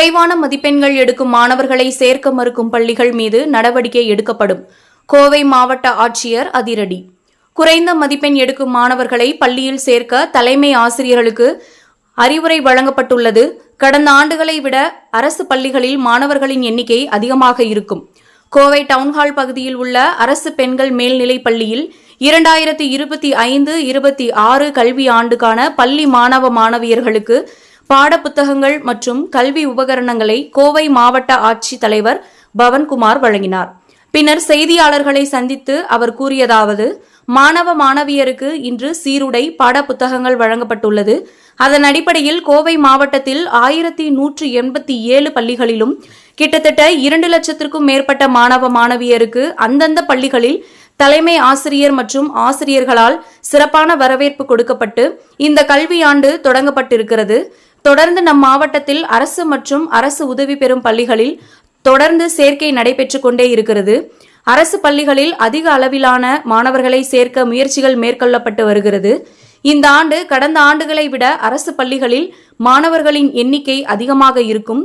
குறைவான மதிப்பெண்கள் எடுக்கும் மாணவர்களை சேர்க்க மறுக்கும் பள்ளிகள் மீது நடவடிக்கை எடுக்கப்படும். கோவை மாவட்ட ஆட்சியர் அதிரடி. குறைந்த மதிப்பெண் எடுக்கும் மாணவர்களை பள்ளியில் சேர்க்க தலைமை ஆசிரியர்களுக்கு அறிவுரை வழங்கப்பட்டுள்ளது. கடந்த ஆண்டுகளை விட அரசு பள்ளிகளில் மாணவர்களின் எண்ணிக்கை அதிகமாக இருக்கும். கோவை டவுன்ஹால் பகுதியில் உள்ள அரசு பெண்கள் மேல்நிலைப் பள்ளியில் இரண்டாயிரத்தி இருபத்தி ஐந்து இருபத்தி ஆறு கல்வி ஆண்டுக்கான பள்ளி மாணவ மாணவியர்களுக்கு பாடப்புத்தகங்கள் மற்றும் கல்வி உபகரணங்களை கோவை மாவட்ட ஆட்சித் தலைவர் பவன்குமார் வழங்கினார். பின்னர் செய்தியாளர்களை சந்தித்து அவர் கூறியதாவது மாணவ மாணவியருக்கு இன்று சீருடை பாடப்புத்தகங்கள் வழங்கப்பட்டுள்ளது. அதன் அடிப்படையில் கோவை மாவட்டத்தில் ஆயிரத்தி நூற்று எண்பத்தி ஏழு பள்ளிகளிலும் கிட்டத்தட்ட இரண்டு லட்சத்திற்கும் மேற்பட்ட மாணவ மாணவியருக்கு அந்தந்த பள்ளிகளில் தலைமை ஆசிரியர் மற்றும் ஆசிரியர்களால் சிறப்பான வரவேற்பு கொடுக்கப்பட்டு இந்த கல்வியாண்டு தொடங்கப்பட்டிருக்கிறது. தொடர்ந்து நம் மாவட்டத்தில் அரசு மற்றும் அரசு உதவி பெறும் பள்ளிகளில் தொடர்ந்து சேர்க்கை நடைபெற்றுக் கொண்டே இருக்கிறது. அரசு பள்ளிகளில் அதிக அளவிலான மாணவர்களை சேர்க்க முயற்சிகள் மேற்கொள்ளப்பட்டு வருகிறது. இந்த ஆண்டு கடந்த ஆண்டுகளை விட அரசு பள்ளிகளில் மாணவர்களின் எண்ணிக்கை அதிகமாக இருக்கும்.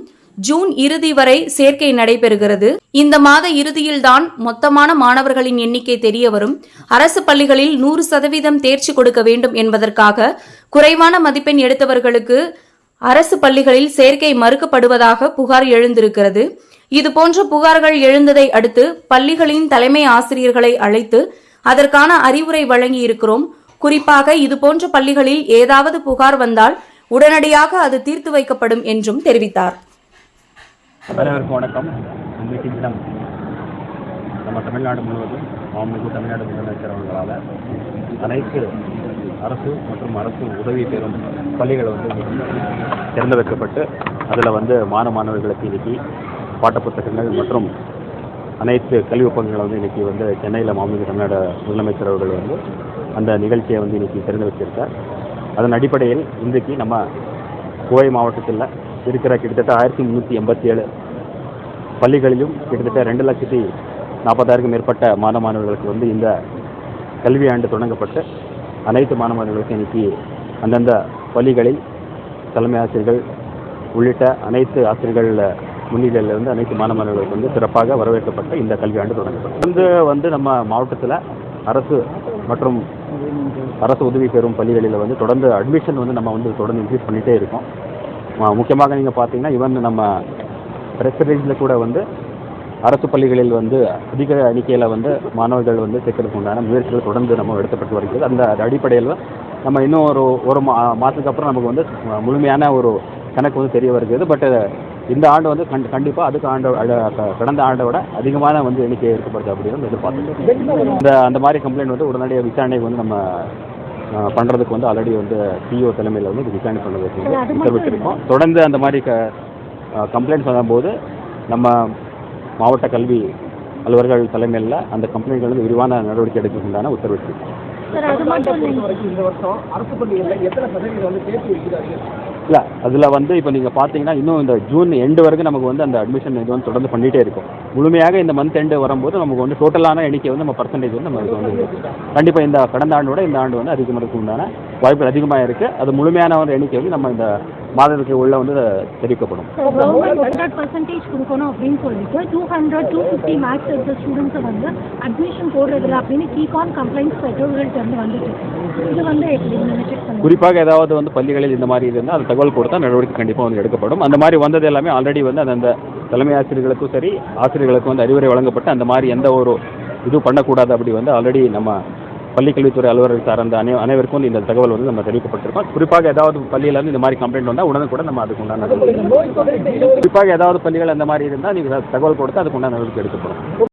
ஜூன் இறுதி வரை சேர்க்கை நடைபெறுகிறது. இந்த மாத இறுதியில்தான் மொத்தமான மாணவர்களின் எண்ணிக்கை தெரிய வரும் அரசு பள்ளிகளில் நூறு சதவீதம் தேர்ச்சி கொடுக்க வேண்டும் என்பதற்காக குறைவான மதிப்பெண் எடுத்தவர்களுக்கு அரசு பள்ளிகளில் சேர்க்கை மறுக்கப்படுவதாக புகார் எழுந்திருக்கிறது. இதுபோன்ற புகார்கள் எழுந்ததை அடுத்து பள்ளிகளின் தலைமை ஆசிரியர்களை அழைத்து அதற்கான அறிவுரை வழங்கி இருக்கிறோம் குறிப்பாக இதுபோன்ற பள்ளிகளில் ஏதாவது புகார் வந்தால் உடனடியாக அது தீர்த்து வைக்கப்படும் என்றும் தெரிவித்தார். வணக்கம். நம்ம தமிழ்நாடு முழுவதும் மாண்புமிகு தமிழ்நாடு முதலமைச்சர் அவர்களால் அனைத்து அரசு மற்றும் அரசு உதவி பெறும் பள்ளிகள் வந்து திறந்து வைக்கப்பட்டு அதில் வந்து மாணவ மாணவர்களுக்கு இன்னைக்கு பாடப்புத்தகங்கள் மற்றும் அனைத்து கல்வி ஒப்பந்தங்களை வந்து இன்னைக்கு வந்து சென்னையில் மாண்புமிகு தமிழ்நாடு முதலமைச்சர் அவர்கள் வந்து அந்த நிகழ்ச்சியை வந்து இன்னைக்கு திறந்து வச்சிருக்கார் அதன் அடிப்படையில் இன்றைக்கு நம்ம கோவை மாவட்டத்தில் இருக்கிற கிட்டத்தட்ட ஆயிரத்தி முந்நூற்றி எண்பத்தி ஏழு பள்ளிகளிலும் கிட்டத்தட்ட ரெண்டு லட்சத்தி நாற்பதாயிரக்கும் மேற்பட்ட மாணவ மாணவர்களுக்கு வந்து இந்த கல்வி ஆண்டு தொடங்கப்பட்டு அனைத்து மாணவர்களுக்கும் இன்னைக்கு அந்தந்த பள்ளிகளில் தலைமை ஆசிரியர்கள் உள்ளிட்ட அனைத்து ஆசிரியர்கள் முன்னிலையில் வந்து அனைத்து மாணவர்களுக்கு வந்து சிறப்பாக வரவேற்கப்பட்ட இந்த கல்வியாண்டு தொடங்கப்பட்டது. வந்து வந்து நம்ம மாவட்டத்தில் அரசு மற்றும் அரசு உதவி பெறும் பள்ளிகளில் வந்து தொடர்ந்து அட்மிஷன் வந்து நம்ம வந்து தொடர்ந்து இன்க்ரீஸ் பண்ணிகிட்டே இருக்கோம். முக்கியமாக நீங்கள் பார்த்தீங்கன்னா ஈவன் நம்ம பிரசிடென்ஸில் கூட வந்து அரசு பள்ளிகளில் வந்து அதிக எண்ணிக்கையில் வந்து மாணவர்கள் வந்து சேர்க்கறதுக்கு உண்டான முயற்சிகள் தொடர்ந்து நம்ம எடுக்கப்பட்டு வருகிறது. அந்த அடிப்படையில் நம்ம இன்னும் ஒரு ஒரு மா மாதத்துக்கு அப்புறம் நமக்கு வந்து முழுமையான ஒரு கணக்கு வந்து தெரிய வருகிறது. பட் இந்த ஆண்டு வந்து கண் கண்டிப்பாக அதுக்கு ஆண்டு கடந்த ஆண்டை விட அதிகமான வந்து எண்ணிக்கை இருக்கப்படுது அப்படின்னு எதிர்பார்த்துருக்கோம் இந்த அந்த மாதிரி கம்ப்ளைண்ட் வந்து உடனடியாக விசாரணைக்கு வந்து நம்ம அஹ், பண்றதுக்கு வந்து ஆல்ரெடி வந்து சிஇஓ தலைமையில் வந்து விசாரணை பண்ணுறதுக்கு உத்தரவிட்டிருக்கோம். தொடர்ந்து அந்த மாதிரி க கம்ப்ளைண்ட்ஸ் வரும்போது நம்ம மாவட்ட கல்வி அலுவலர்கள் தலைமையில் அந்த கம்ப்ளைண்ட்கள் வந்து விரிவான நடவடிக்கை எடுக்கிறதுக்கு உண்டான உத்தரவிட்டிருக்கோம் சார் அது மட்டும் இல்லைங்க வரைக்கும் இந்த வருஷம் அரசு பள்ளிகளில் எத்தனை சதவீதம் வந்து தேர்ச்சி இருக்கிறார்கள்? இல்லை அதில் வந்து இப்போ நீங்கள் பார்த்தீங்கன்னா இன்னும் இந்த ஜூன் எண்டு வரைக்கும் நமக்கு வந்து அந்த அட்மிஷன் இது வந்து தொடர்ந்து பண்ணிகிட்டே இருக்கும். முழுமையாக இந்த மந்த் எண்டு வரும்போது நமக்கு வந்து டோட்டலான எண்ணிக்கை வந்து நம்ம பர்சன்டேஜ் வந்து நம்ம வந்து கண்டிப்பாக இந்த கடந்த ஆண்டோட இந்த ஆண்டு வந்து அதிகமாக உண்டான வாய்ப்புகள் அதிகமாக இருக்குது அது முழுமையான ஒரு எண்ணிக்கை வந்து நம்ம இந்த மாதத்துக்கு உள்ள வந்து தெரிவிக்கப்படும். சார் கவர்மெண்ட் ஹண்ட்ரட் பர்சன்டேஜ் கொடுக்கணும் அப்படின்னு சொல்லிட்டு two hundred two fifty marks எடுத்த ஸ்டூடெண்ட்ஸை வந்து அட்மிஷன் போடுறதில்ல அப்படின்னு கீகான் கம்ப்ளைண்ட்ஸ் பெற்றோர்கள்ட்ட இருந்து வந்துட்டு இருக்கு. இது வந்து எப்படி நீங்கள் செக் பண்ணுங்க? குறிப்பாக ஏதாவது வந்து பள்ளிகளில் இந்த மாதிரி இருந்தால் அது தகவல் கொடுத்தா நடவடிக்கை கண்டிப்பாக வந்து எடுக்கப்படும். அந்த மாதிரி வந்தது எல்லாமே ஆல்ரெடி வந்து அந்தந்த தலைமை ஆசிரியர்களுக்கும் சரி ஆசிரியர்களுக்கும் வந்து அறிவுரை வழங்கப்பட்டு அந்த மாதிரி எந்த ஒரு இதுவும் பண்ணக்கூடாது அப்படி வந்து ஆல்ரெடி நம்ம பள்ளிக்கல்வித்துறை அலுவலர்கள் சார்ந்த அனை அனைவருக்கும் வந்து இந்த தகவல் வந்து நம்ம தெரிவிக்கப்பட்டிருக்கோம். குறிப்பாக ஏதாவது பள்ளியில இருந்து இந்த மாதிரி கம்ப்ளைண்ட் வந்தால் உடனே கூட நம்ம அதுக்கு உண்டான நடவடிக்கை நோய் தொற்று குறிப்பாக ஏதாவது பள்ளிகள் அந்த மாதிரி இருந்தால் நீங்கள் தகவல் கொடுத்து அதுக்கு உண்டான நடவடிக்கை எடுக்கப்படும்